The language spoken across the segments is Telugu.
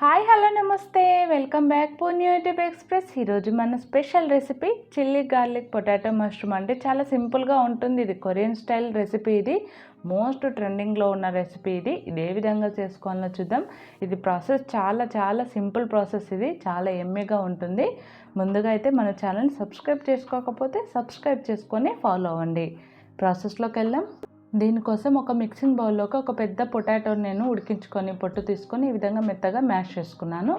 Hi hello namaste. Welcome back Punya YouTube express. ఈరోజు మన special recipe chilli garlic potato mushroom. అంటే చాలా సింపుల్గా ఉంటుంది ఇది. కొరియన్ స్టైల్ రెసిపీ ఇది. మోస్ట్ ట్రెండింగ్లో ఉన్న రెసిపీ ఇది. ఇది ఏ విధంగా చేసుకోవాలో చూద్దాం. ఇది ప్రాసెస్ చాలా చాలా సింపుల్ ప్రాసెస్ ఇది. చాలా ఎమ్మీగా ఉంటుంది. ముందుగా అయితే మన ఛానల్ సబ్స్క్రైబ్ చేసుకోకపోతే సబ్స్క్రైబ్ చేసుకొని ఫాలో అవ్వండి. ప్రాసెస్లోకి వెళ్దాం. దీనికోసం ఒక మిక్సింగ్ బౌల్లోకి ఒక పెద్ద పొటాటో నేను ఉడికించుకొని పొట్టు తీసుకొని ఈ విధంగా మెత్తగా మ్యాష్ చేసుకున్నాను.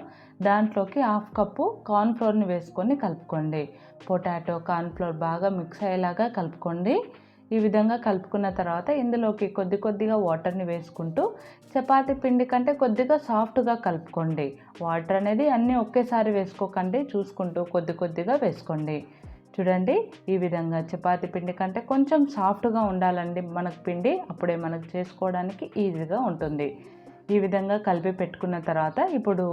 దాంట్లోకి హాఫ్ కప్పు కార్న్ఫ్లోర్ని వేసుకొని కలుపుకోండి. పొటాటో కార్న్ఫ్లోర్ బాగా మిక్స్ అయ్యేలాగా కలుపుకోండి. ఈ విధంగా కలుపుకున్న తర్వాత ఇందులోకి కొద్ది కొద్దిగా వాటర్ని వేసుకుంటూ చపాతి పిండి కంటే కొద్దిగా సాఫ్ట్గా కలుపుకోండి. వాటర్ అనేది అన్నీ ఒకేసారి వేసుకోకండి చూసుకుంటూ కొద్ది కొద్దిగా వేసుకోండి. చూడండి ఈ విధంగా చపాతి పిండి కంటే కొంచెం సాఫ్ట్గా ఉండాలండి మనకు పిండి. అప్పుడే మనకు చేసుకోవడానికి ఈజీగా ఉంటుంది. ఈ విధంగా కలిపి పెట్టుకున్న తర్వాత ఇప్పుడు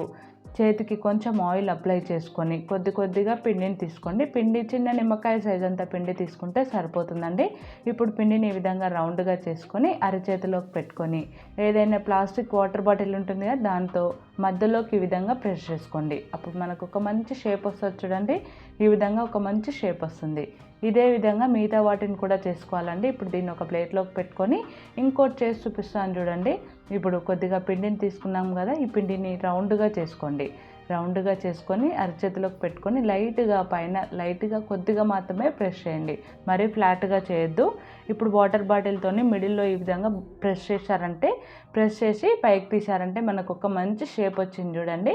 చేతికి కొంచెం ఆయిల్ అప్లై చేసుకొని కొద్ది కొద్దిగా పిండిని తీసుకోండి. పిండి చిన్న నిమ్మకాయ సైజ్ అంత పిండి తీసుకుంటే సరిపోతుందండి. ఇప్పుడు పిండిని ఈ విధంగా రౌండ్గా చేసుకొని అరచేతిలోకి పెట్టుకొని ఏదైనా ప్లాస్టిక్ వాటర్ బాటిల్ ఉంటుంది కదా దాంతో మధ్యలోకి ఈ విధంగా ప్రెస్ చేసుకోండి. అప్పుడు మనకు ఒక మంచి షేప్ వస్తుంది చూడండి. ఈ విధంగా ఒక మంచి షేప్ వస్తుంది. ఇదే విధంగా మిగతా వాటిని కూడా చేసుకోవాలండి. ఇప్పుడు దీన్ని ఒక ప్లేట్లోకి పెట్టుకొని ఇంకోటి చేసి చూపిస్తాను చూడండి. ఇప్పుడు కొద్దిగా పిండిని తీసుకున్నాం కదా ఈ పిండిని రౌండ్గా చేసుకోండి. రౌండ్గా చేసుకొని అరచేతిలోకి పెట్టుకొని లైట్గా పైన లైట్గా కొద్దిగా మాత్రమే ప్రెస్ చేయండి. మరీ ఫ్లాట్గా చేయొద్దు. ఇప్పుడు వాటర్ బాటిల్తోని మిడిల్లో ఈ విధంగా ప్రెస్ చేశారంటే ప్రెస్ చేసి పైకి తీశారంటే మనకు ఒక మంచి షేప్ వచ్చింది చూడండి.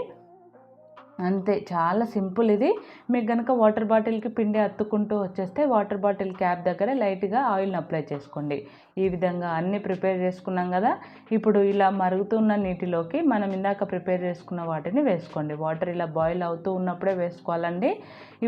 అంతే చాలా సింపుల్ ఇది. మీకు కనుక వాటర్ బాటిల్కి పిండి అత్తుకుంటూ వచ్చేస్తే వాటర్ బాటిల్ క్యాప్ దగ్గర లైట్గా ఆయిల్ని అప్లై చేసుకోండి. ఈ విధంగా అన్నీ ప్రిపేర్ చేసుకున్నాం కదా ఇప్పుడు ఇలా మరుగుతున్న నీటిలోకి మనం ఇందాక ప్రిపేర్ చేసుకున్న వాటిని వేసుకోండి. వాటర్ ఇలా బాయిల్ అవుతూ ఉన్నప్పుడే వేసుకోవాలండి.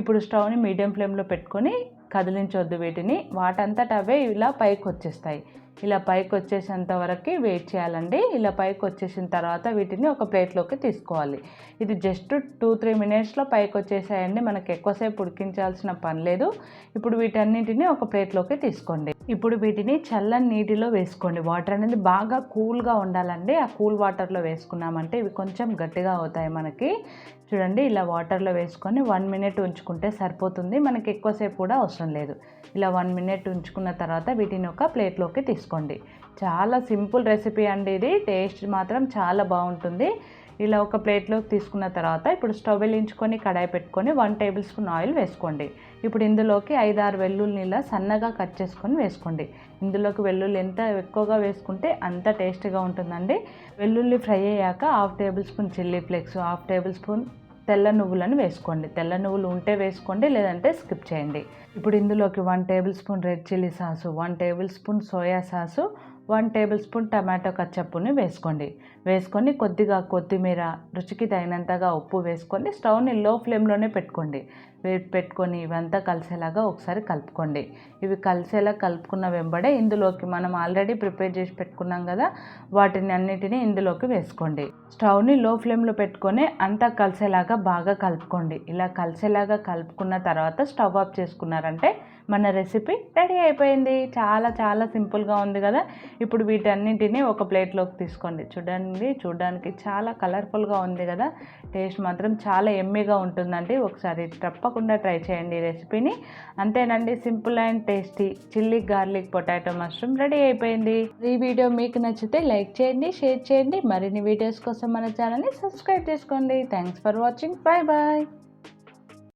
ఇప్పుడు స్టవ్ని మీడియం ఫ్లేమ్లో పెట్టుకొని కదిలించొద్దు వీటిని. వాటంతట అవే ఇలా పైకి వచ్చేస్తాయి ఇలా పైకి వచ్చేసేంత వరకు వెయిట్ చేయాలండి. ఇలా పైకి వచ్చేసిన తర్వాత వీటిని ఒక ప్లేట్లోకి తీసుకోవాలి. ఇది జస్ట్ టూ త్రీ మినిట్స్లో పైకి వచ్చేసాయండి. మనకి ఎక్కువసేపు ఉడికించాల్సిన పని లేదు. ఇప్పుడు వీటన్నిటిని ఒక ప్లేట్లోకి తీసుకోండి. ఇప్పుడు వీటిని చల్లని నీటిలో వేసుకోండి. వాటర్ అనేది బాగా కూల్గా ఉండాలండి. ఆ కూల్ వాటర్లో వేసుకున్నామంటే ఇవి కొంచెం గట్టిగా అవుతాయి మనకి. చూడండి ఇలా వాటర్లో వేసుకొని వన్ మినిట్ ఉంచుకుంటే సరిపోతుంది. మనకి ఎక్కువసేపు కూడా అవసరం లేదు. ఇలా వన్ మినిట్ ఉంచుకున్న తర్వాత వీటిని ఒక ప్లేట్లోకి తీసుకోండి. చాలా సింపుల్ రెసిపీ అండి ఇది. టేస్ట్ మాత్రం చాలా బాగుంటుంది. ఇలా ఒక ప్లేట్లోకి తీసుకున్న తర్వాత ఇప్పుడు స్టవ్ వెలించుకొని కడాయి పెట్టుకొని వన్ టేబుల్ స్పూన్ ఆయిల్ వేసుకోండి. ఇప్పుడు ఇందులోకి ఐదారు వెల్లుల్లి ఇలా సన్నగా కట్ చేసుకొని వేసుకోండి. ఇందులోకి వెల్లుల్లి ఎంత ఎక్కువగా వేసుకుంటే అంత టేస్ట్గా ఉంటుందండి. వెల్లుల్లి ఫ్రై అయ్యాక half tablespoon chilli flakes half tablespoon తెల్ల నువ్వులను వేసుకోండి. తెల్ల నువ్వులు ఉంటే వేసుకోండి లేదంటే స్కిప్ చేయండి. ఇప్పుడు ఇందులోకి one tablespoon red chilli sauce one tablespoon soya sauce one tablespoon tomato కచ్చప్పుని వేసుకోండి. వేసుకొని కొద్దిగా కొత్తిమీర రుచికి తగినంతగా ఉప్పు వేసుకొని స్టవ్ని లో ఫ్లేమ్లోనే పెట్టుకోండి. పెట్టుకొని ఇవంతా కలిసేలాగా ఒకసారి కలుపుకోండి. ఇవి కలిసేలా కలుపుకున్న వెంబడే ఇందులోకి మనం ఆల్రెడీ ప్రిపేర్ చేసి పెట్టుకున్నాం కదా వాటిని అన్నిటినీ ఇందులోకి వేసుకోండి. స్టవ్ని లో ఫ్లేమ్లో పెట్టుకొని అంతా కలిసేలాగా బాగా కలుపుకోండి. ఇలా కలిసేలాగా కలుపుకున్న తర్వాత స్టవ్ ఆఫ్ చేసుకున్నారంటే మన రెసిపీ రెడీ అయిపోయింది. చాలా చాలా సింపుల్గా ఉంది కదా. ఇప్పుడు వీటన్నింటినీ ఒక ప్లేట్లోకి తీసుకోండి. చూడండి చూడడానికి చాలా కలర్ఫుల్గా ఉంది కదా. టేస్ట్ మాత్రం చాలా ఎమ్మీగా ఉంటుందండి. ఒకసారి తప్పకుండా ట్రై చేయండి ఈ రెసిపీని. అంతేనండి simple and tasty chilli garlic potato mushroom ready అయిపోయింది. ఈ వీడియో మీకు నచ్చితే లైక్ చేయండి షేర్ చేయండి. మరిన్ని వీడియోస్ కోసం మన ఛానల్ని సబ్స్క్రైబ్ చేసుకోండి. Thanks for watching. Bye bye.